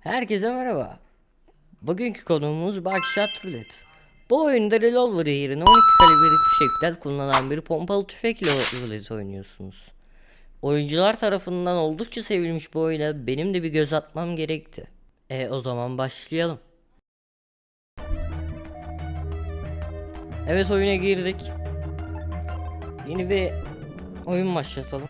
Herkese merhaba. Bugünkü konumuz Buckshot Roulette. Bu oyunda revolver yerine 12 kalibrelik fişekler kullanılan bir pompalı tüfekle roulette oynuyorsunuz. Oyuncular tarafından oldukça sevilmiş bu oyuna benim de bir göz atmam gerekti. E o zaman başlayalım. Evet oyuna girdik. Yeni bir oyun başlatalım.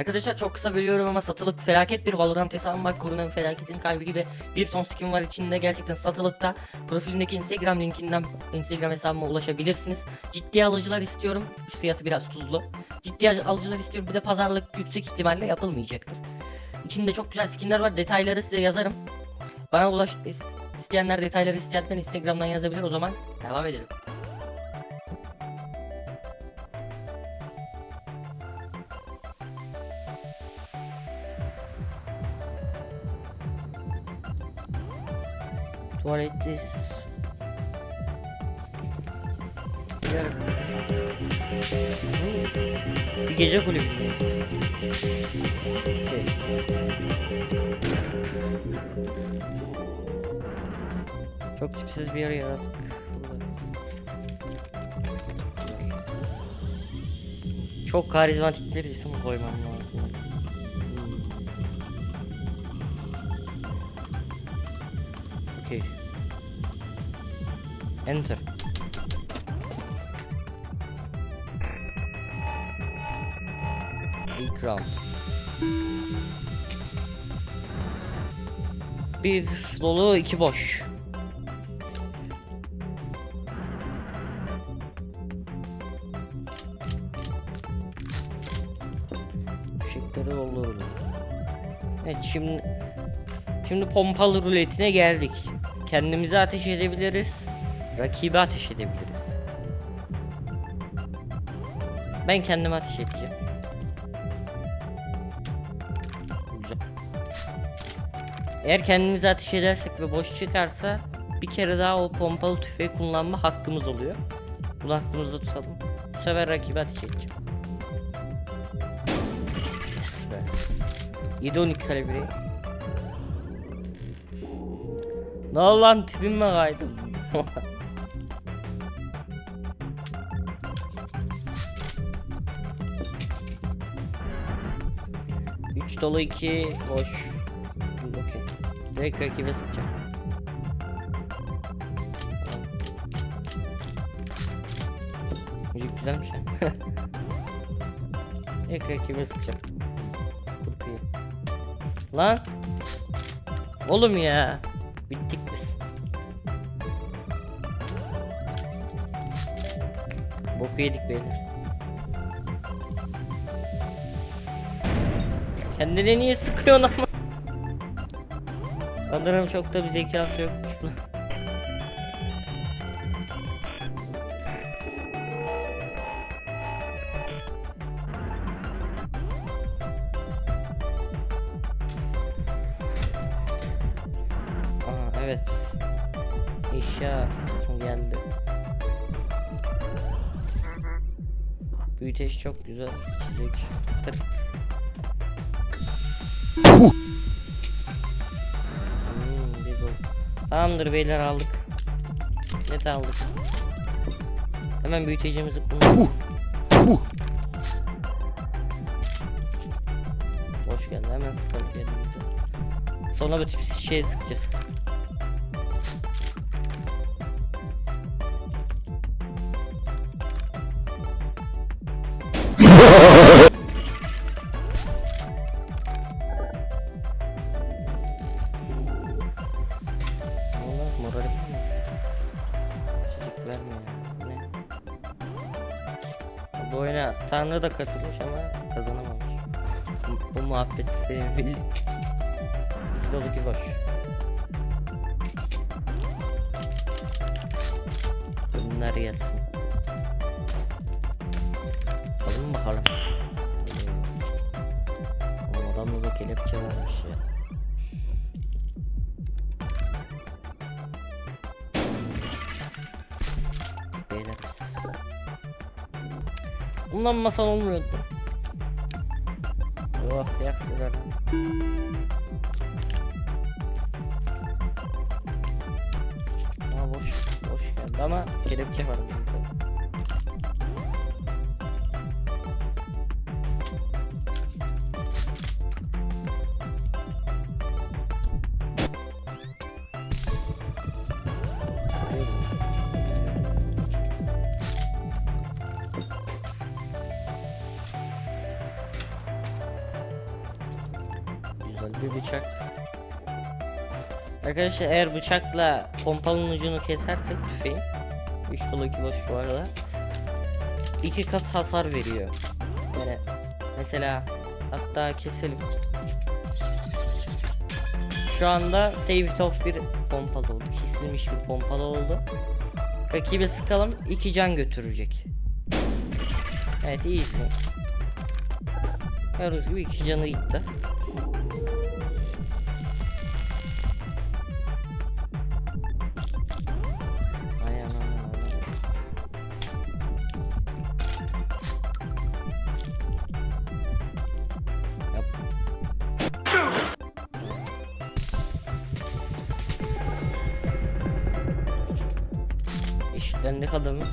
Arkadaşlar çok kısa bölüyorum ama satılık felaket bir Valorant hesabım var. Kurunun felaketin kalbi gibi bir ton skin var içinde gerçekten satılıkta. Profilimdeki Instagram linkinden Instagram hesabıma ulaşabilirsiniz. Ciddi alıcılar istiyorum. Fiyatı biraz tuzlu. Ciddi alıcılar istiyorum. Bir de pazarlık yüksek ihtimalle yapılmayacaktır. İçinde çok güzel skinler var. Detayları size yazarım. Bana ulaş is- isteyenler detayları isteyenler Instagram'dan yazabilir. O zaman devam edelim. Tuvalette Bir gece kulübündeyiz. Okey. Çok tipsiz bir yer yarattık. Çok karizmatik bir isim koymam lazım. Enter. İlk round. Bir dolu iki boş. Fişekleri doldurdu. Evet şimdi şimdi pompalı ruletine geldik. Kendimize ateş edebiliriz. Rakibi ateş edebiliriz. Ben kendime ateş edeceğim. Güzel. Eğer kendimize ateş edersek ve boş çıkarsa bir kere daha o pompalı tüfeği kullanma hakkımız oluyor. Bunu aklımızda tutalım. Bu sefer rakibi ateş edeceğim. Yes be. 7-12 kalibre. Ne lan tipim mi kaydım? 3 dolu 2 boş. Okey. Direkt rakibe sıkacağım. Müzik güzelmiş ha. Direkt rakibe sıkacağım. Kurpiyi. Lan. Oğlum ya. Bittik biz. Boku yedik beyler. Kendine niye sıkıyorsun ama? Sanırım çok da bir zekası yokmuş evet. Eşya kısmı geldi. Büyüteç çok güzel. İçecek. Tırt. Hmm, bir gol. Tamamdır beyler aldık. Net aldık. Hemen büyütecimizi kullanalım. Hoş geldin hemen sıkalım yerimize. Sonra bu tip şeye sıkacağız. Ya. Ne? Bu oyuna Tanrı da katılmış ama kazanamamış. Bu, bu muhabbet benim bildiğim. Dolu ki boş. Bunlar gelsin. Kullanmasan olmuyordu. Oh yak sigara. Aa boş boş geldi ama kelepçe var. Bir bıçak. Arkadaşlar eğer bıçakla pompalının ucunu kesersek tüfeğin 3 dolu 2 boş bu arada iki kat hasar veriyor. Yani mesela hatta keselim. Şu anda saved off bir pompalı oldu. Kesilmiş bir pompalı oldu. Rakibe sıkalım 2 can götürecek. Evet iyisin. Gördüğünüz gibi 2 canı gitti. İşlendik adamı.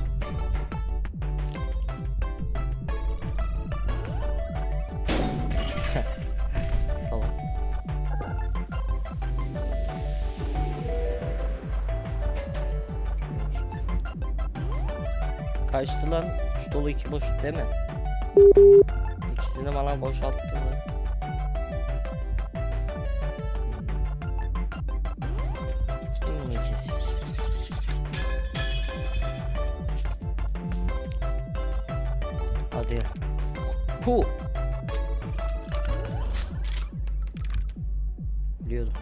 Salak. Kaçtı lan? 3 dolu 2 boş değil mi? İkisini bana boşalttılar. Hmm, Hadi. Pu. Biliyordum.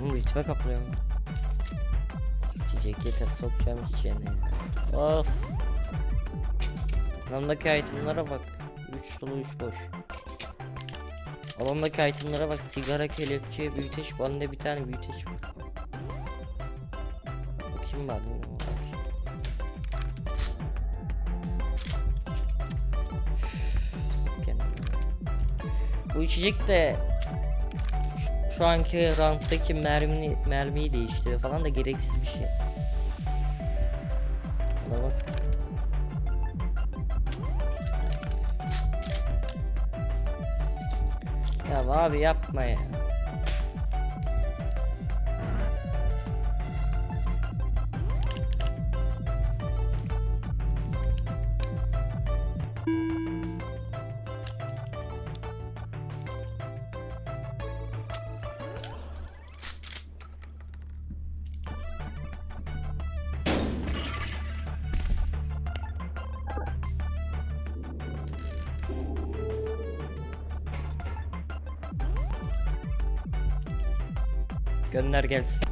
Oğlum ritme kapılıyor. Çiçek yeter sokacağım çiçeğine. ya. Of. Alandaki itemlara bak. 3 dolu 3 boş. Alandaki itemlara bak. Sigara, kelepçe, büyüteç. Bende bir tane büyüteç var. Bakayım var Bu içecek de şu- anki rounddaki mermi mermiyi değiştiriyor falan da gereksiz bir şey. Adama Ya abi yapma ya. Gönder gelsin.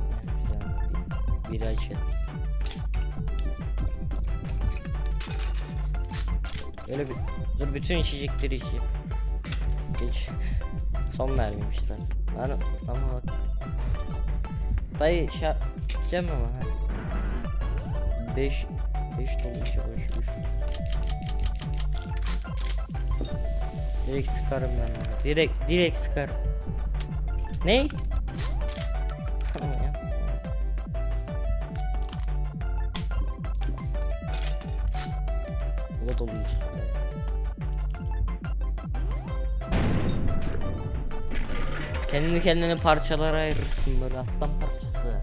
Güzel bir viraj. Öyle bir dur bütün içecekleri içeyim. Geç. Son vermemiş zaten. Lan ama bak. Dayı şa içeceğim ama ha. 5 5 dolu içi. Direkt sıkarım ben ona. Direkt direkt sıkarım. Ne? Kendini kendine parçalara ayırırsın böyle aslan parçası.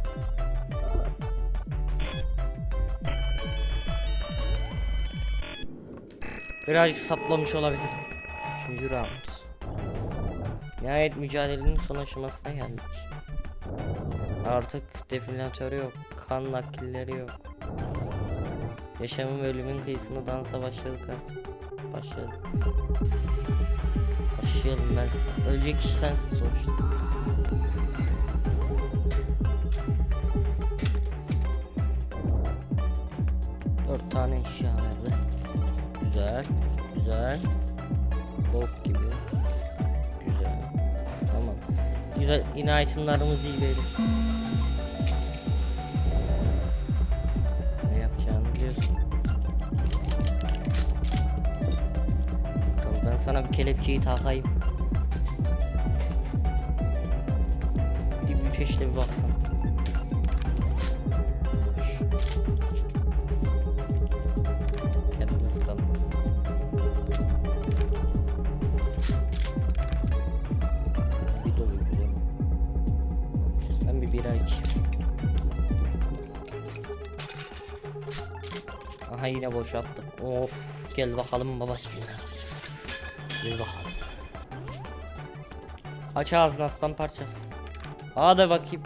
Birazcık saplamış olabilir. Üçüncü round. Nihayet mücadelenin son aşamasına geldik. Artık definatörü yok, kan nakilleri yok. Yaşamın ve ölümün kıyısında dansa başladık artık. Başladık. Başlayalım ben. Ölecek kişi sensin sonuçta. Dört tane eşya verdi. Güzel, güzel. Bok gibi. Güzel. Tamam. Güzel, yine itemlarımız iyi verir. Sana bir kelepçeyi takayım. Bir peşine bir baksana. Aha yine boşalttık. Of gel bakalım babacığım. Gel bakalım. Aç ağzını aslan parçası. Hadi bakayım.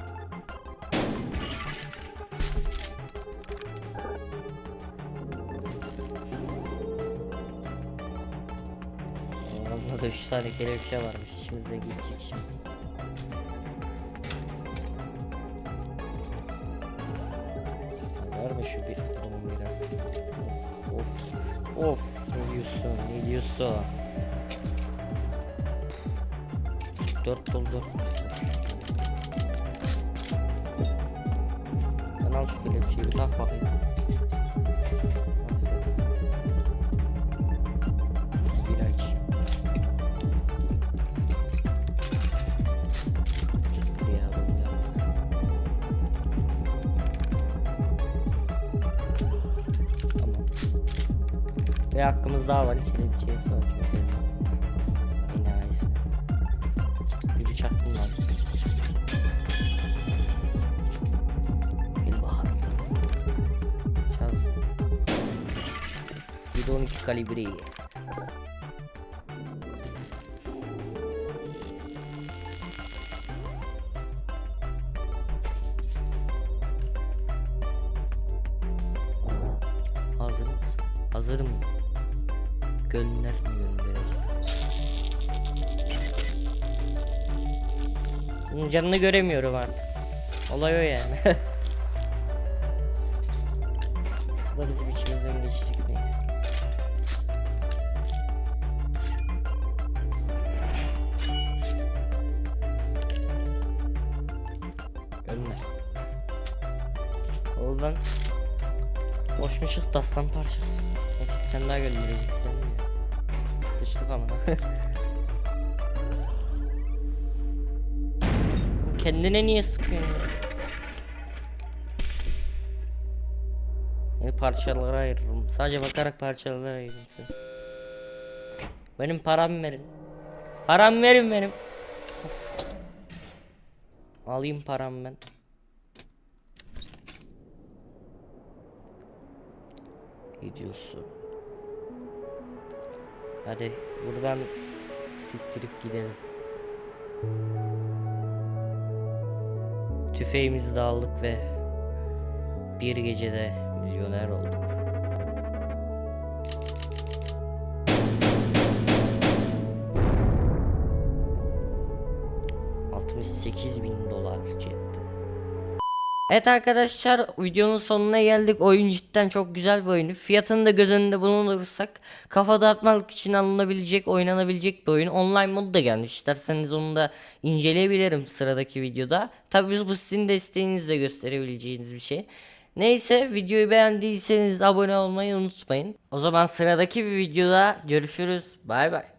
Onda da 3 tane kelepçe varmış. İçimizde geçecek şimdi. Var mı şu bir onun biraz? Of of ne diyorsun ne diyorsun? Dört dolu dört. Ben al şu kelepçeyi bir tak bakayım. Bir aç. Siktir ya bunu ya. Tamam. Ve hakkımız daha var. Kelepçeye soracağım. 712 kalibreyi. Hazır mısın? Gönder canını göremiyorum artık. Olay o yani. dastan parçası. Neyse bir tane daha gönderecekler mi? Sıçtık ama. Kendine niye sıkıyorsun ya? Beni parçalara ayırırım. Sadece bakarak parçalara ayırırım seni. Benim param verin. Param verin benim. Of. Alayım param ben. Gidiyorsun. Hadi buradan siktirip gidelim. Tüfeğimizi de aldık ve bir gecede milyoner olduk. Evet arkadaşlar videonun sonuna geldik. Oyun cidden çok güzel bir oyun. Fiyatını da göz önünde bulundurursak kafa dağıtmalık için alınabilecek, oynanabilecek bir oyun. Online modu da gelmiş. İsterseniz onu da inceleyebilirim sıradaki videoda. Tabii bu sizin desteğinizle gösterebileceğiniz bir şey. Neyse videoyu beğendiyseniz abone olmayı unutmayın. O zaman sıradaki bir videoda görüşürüz. Bay bay.